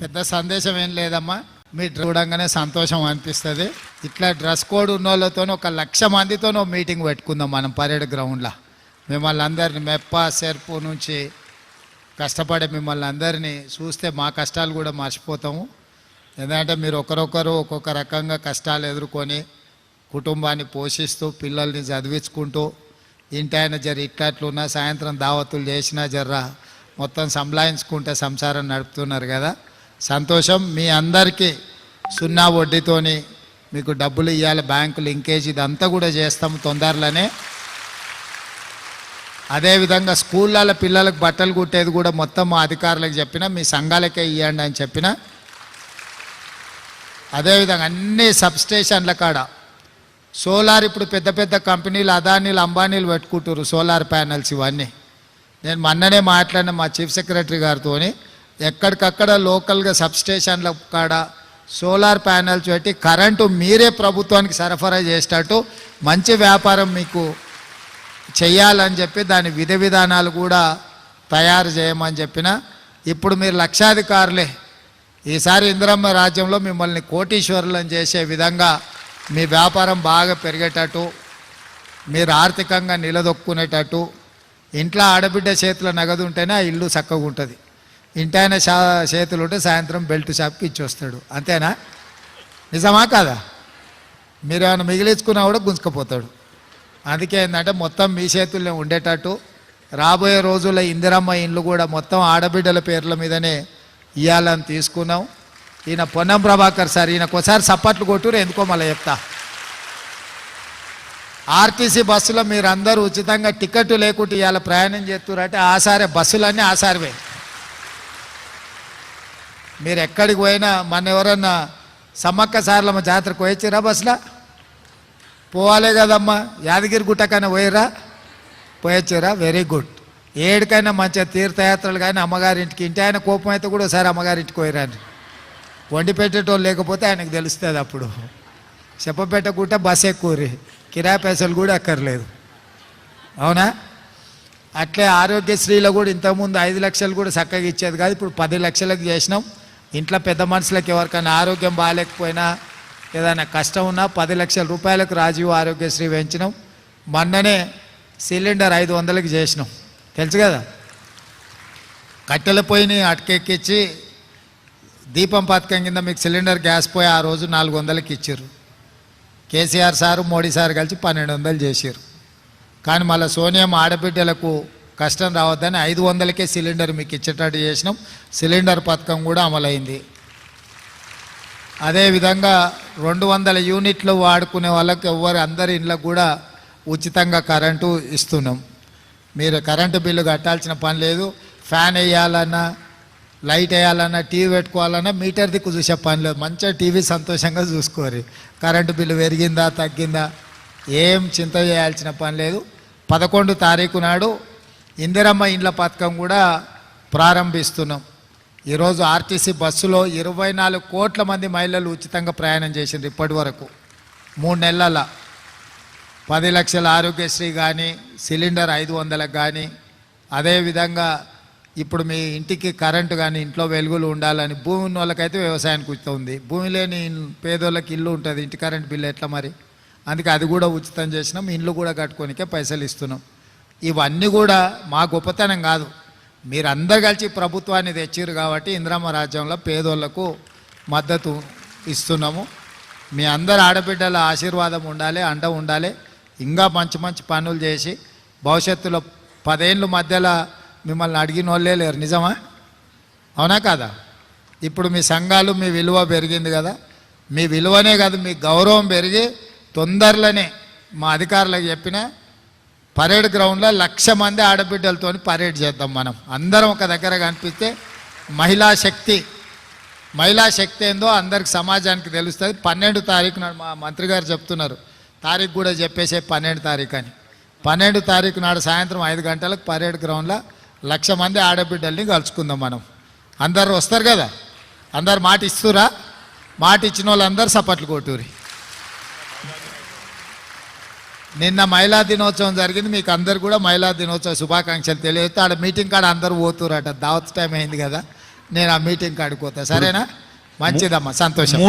పెద్ద సందేశం ఏం లేదమ్మా. మీరు చూడంగానే సంతోషం అనిపిస్తుంది. ఇట్లా డ్రెస్ కోడ్ ఉన్న వాళ్ళతో ఒక లక్ష మందితో మీటింగ్ పెట్టుకుందాం మనం పరేడ్ గ్రౌండ్లో. మిమ్మల్ని అందరిని మెప్ప సెర్పు నుంచి కష్టపడే మిమ్మల్ని అందరినీ చూస్తే మా కష్టాలు కూడా మర్చిపోతాము. ఎందుకంటే మీరు ఒకరొకరు ఒక్కొక్క రకంగా కష్టాలు ఎదుర్కొని కుటుంబాన్ని పోషిస్తూ పిల్లల్ని చదివించుకుంటూ ఇంటి ఆయన జర ఇట్లట్లున్నా సాయంత్రం దావతులు చేసినా జర్రా మొత్తం సంలాయించుకుంటే సంసారం నడుపుతున్నారు కదా. సంతోషం మీ అందరికీ సున్నా వడ్డీతోని మీకు డబ్బులు ఇవ్వాలి బ్యాంకు లింకేజ్ ఇదంతా కూడా చేస్తాము తొందరలోనే. అదేవిధంగా స్కూళ్ళ పిల్లలకు బట్టలు కుట్టేది కూడా మొత్తం మా అధికారులకు చెప్పిన మీ సంఘాలకే ఇవ్వండి అని చెప్పిన. అదేవిధంగా అన్ని సబ్స్టేషన్ల కాడ సోలార్ ఇప్పుడు పెద్ద పెద్ద కంపెనీలు అదానీలు అంబానీలు పెట్టుకుంటారు సోలార్ ప్యానెల్స్ ఇవన్నీ. నేను మొన్ననే మాట్లాడిన మా చీఫ్ సెక్రటరీ గారితోని ఎక్కడికక్కడ లోకల్గా సబ్స్టేషన్ల కాడ సోలార్ ప్యానెల్స్ పెట్టి కరెంటు మీరే ప్రభుత్వానికి సరఫరా చేసేటట్టు మంచి వ్యాపారం మీకు చేయాలని చెప్పి దాని విధి విధానాలు కూడా తయారు చేయమని చెప్పిన. ఇప్పుడు మీరు లక్షాధికారులే. ఈసారి ఇందిరమ్మ రాజ్యంలో మిమ్మల్ని కోటీశ్వరులను చేసే విధంగా మీ వ్యాపారం బాగా పెరిగేటట్టు మీరు ఆర్థికంగా నిలదొక్కునేటట్టు ఇంట్లో ఆడబిడ్డ చేతిలో నగదు ఉంటేనే ఆ ఇల్లు చక్కగా ఉంటుంది ఇంటాయన షా చేతులు ఉంటే సాయంత్రం బెల్ట్ షాప్కి ఇచ్చి వస్తాడు అంతేనా? నిజమా కాదా? మీరు ఏమైనా మిగిలించుకున్నా కూడా గుంజుకపోతాడు. అందుకే ఏంటంటే మొత్తం మీ చేతుల్లో ఉండేటట్టు రాబోయే రోజుల్లో ఇందిరమ్మ ఇండ్లు కూడా మొత్తం ఆడబిడ్డల పేర్ల మీదనే ఇవ్వాలని తీసుకున్నాం. ఈయన పొన్నం ప్రభాకర్ సార్ ఈయనకు ఒకసారి సప్పట్లు కొట్టురు ఎందుకో మళ్ళీ చెప్తా. ఆర్టీసీ బస్సులో మీరందరూ ఉచితంగా టికెట్ లేకుండా ఇవాళ ప్రయాణం చేస్తున్నారు అంటే ఆసారే బస్సులన్నీ ఆసారివే మీరు ఎక్కడికి పోయినా మన ఎవరన్నా సమ్మక్క సార్లమ్మ జాతరకు పోయొచ్చిరా బస్సులో? పోవాలే కదమ్మా. యాదగిరి గుట్టకైనా పోయిరా పోయొచ్చారా వెరీ గుడ్ ఏడికైనా మంచిగా తీర్థయాత్రలు కానీ అమ్మగారింటికి ఇంటి ఆయన కోపం అయితే కూడా ఒకసారి అమ్మగారింటికి పోయిరాని వండి పెట్టేటోళ్ళు లేకపోతే ఆయనకు తెలుస్తుంది అప్పుడు. చెప్పపెట్టకుంటే బస్ ఎక్కువరి. కిరాయి పైసలు కూడా అక్కర్లేదు. అవునా? అట్లే ఆరోగ్యశ్రీలో కూడా ఇంతకుముందు ఐదు లక్షలు కూడా చక్కగా ఇచ్చేది కాదు ఇప్పుడు పది లక్షలకు చేసినాం. ఇంట్లో పెద్ద మనుషులకు ఎవరికైనా ఆరోగ్యం బాగాలేకపోయినా ఏదైనా కష్టం ఉన్నా పది లక్షల రూపాయలకు రాజీవ్ ఆరోగ్యశ్రీ పెంచినాం మొన్ననే సిలిండర్ ఐదు వందలకి చేసినాం. తెలుసు కదా? కట్టెల పొయ్యిని అటకెక్కించి దీపం పథకం కింద మీకు సిలిండర్ గ్యాస్ పోయి ఆ రోజు నాలుగు వందలకి ఇచ్చారు. కేసీఆర్ సారు మోడీ సార్ కలిసి పన్నెండు వందలు చేశారు. కానీ మళ్ళీ సోనియం ఆడబిడ్డలకు కష్టం రావద్దని ఐదు వందలకే సిలిండర్ మీకు ఇచ్చేటట్టు చేసినాం. సిలిండర్ పథకం కూడా అమలైంది. అదేవిధంగా రెండు వందల యూనిట్లు వాడుకునే వాళ్ళకి ఎవరు అందరి ఇంట్లో కూడా ఉచితంగా కరెంటు ఇస్తున్నాం. మీరు కరెంటు బిల్లు కట్టాల్సిన పని లేదు. ఫ్యాన్ వేయాలన్నా లైట్ వేయాలన్నా టీవీ పెట్టుకోవాలన్నా మీటర్ దిక్కు చూసే పని లేదు. మంచిగా టీవీ సంతోషంగా చూసుకోరు కరెంటు బిల్లు పెరిగిందా తగ్గిందా? ఏం చింత చేయాల్సిన పని లేదు. పదకొండు తారీఖు నాడు ఇందిరమ్మ ఇండ్ల పథకం కూడా ప్రారంభిస్తున్నాం. ఈరోజు ఆర్టీసీ బస్సులో ఇరవై నాలుగు కోట్ల మంది మహిళలు ఉచితంగా ప్రయాణం చేసింది ఇప్పటి వరకు. మూడు నెలల. పది లక్షల ఆరోగ్యశ్రీ కానీ సిలిండర్ ఐదు వందలకు కానీ అదేవిధంగా ఇప్పుడు మీ ఇంటికి కరెంటు కానీ ఇంట్లో వెలుగులు ఉండాలని భూమి ఉన్న వాళ్ళకైతే వ్యవసాయానికి ఉచితం భూమి లేని పేదోళ్ళకి ఇల్లు ఉంటుంది ఇంటి కరెంట్ బిల్లు ఎట్లా మరి? అందుకే అది కూడా ఉచితం చేసినాం ఇండ్లు కూడా కట్టుకోనికే పైసలు ఇస్తున్నాం. ఇవన్నీ కూడా మా గొప్పతనం కాదు. మీరు అందరు కలిసి ప్రభుత్వాన్ని తెచ్చిర్రు కాబట్టి ఇంద్రమ్మ రాజ్యంలో పేదోళ్ళకు మద్దతు ఇస్తున్నాము. మీ అందరు ఆడబిడ్డల ఆశీర్వాదం ఉండాలి అండ ఉండాలి. ఇంకా మంచి మంచి పనులు చేసి భవిష్యత్తులో పదేళ్ళు మధ్యలో మిమ్మల్ని అడిగిన వాళ్ళే లేరు. నిజమా? అవునా కదా? ఇప్పుడు మీ సంఘాలు మీ విలువ పెరిగింది కదా. మీ విలువనే కాదు మీ గౌరవం పెరిగి తొందరలోనే మా అధికారులకు చెప్పిన పరేడ్ గ్రౌండ్లో లక్ష మంది ఆడబిడ్డలతో పరేడ్ చేద్దాం మనం. అందరం ఒక దగ్గర కనిపిస్తే మహిళా శక్తి. మహిళా శక్తి ఏందో అందరికి సమాజానికి తెలుస్తుంది. పన్నెండు తారీఖు నాడు మా మంత్రి గారు చెప్తున్నారు. తారీఖు కూడా చెప్పేసే పన్నెండు తారీఖు అని. పన్నెండు తారీఖు నాడు సాయంత్రం ఐదు గంటలకు పరేడ్ గ్రౌండ్లో లక్ష మంది ఆడబిడ్డల్ని కలుసుకుందాం మనం. అందరు వస్తారు కదా? అందరు మాట ఇస్తురా మాట ఇచ్చిన వాళ్ళందరూ సపట్లు కొట్టూరి నిన్న మహిళా దినోత్సవం జరిగింది మీకు అందరు కూడా మహిళా దినోత్సవ శుభాకాంక్షలు తెలియజేస్తే. ఆడ మీటింగ్ కాడ అందరూ పోతురట దావత్ టైం అయింది కదా నేను ఆ మీటింగ్ కాడిపోతా సరేనా? మంచిదమ్మా సంతోషం.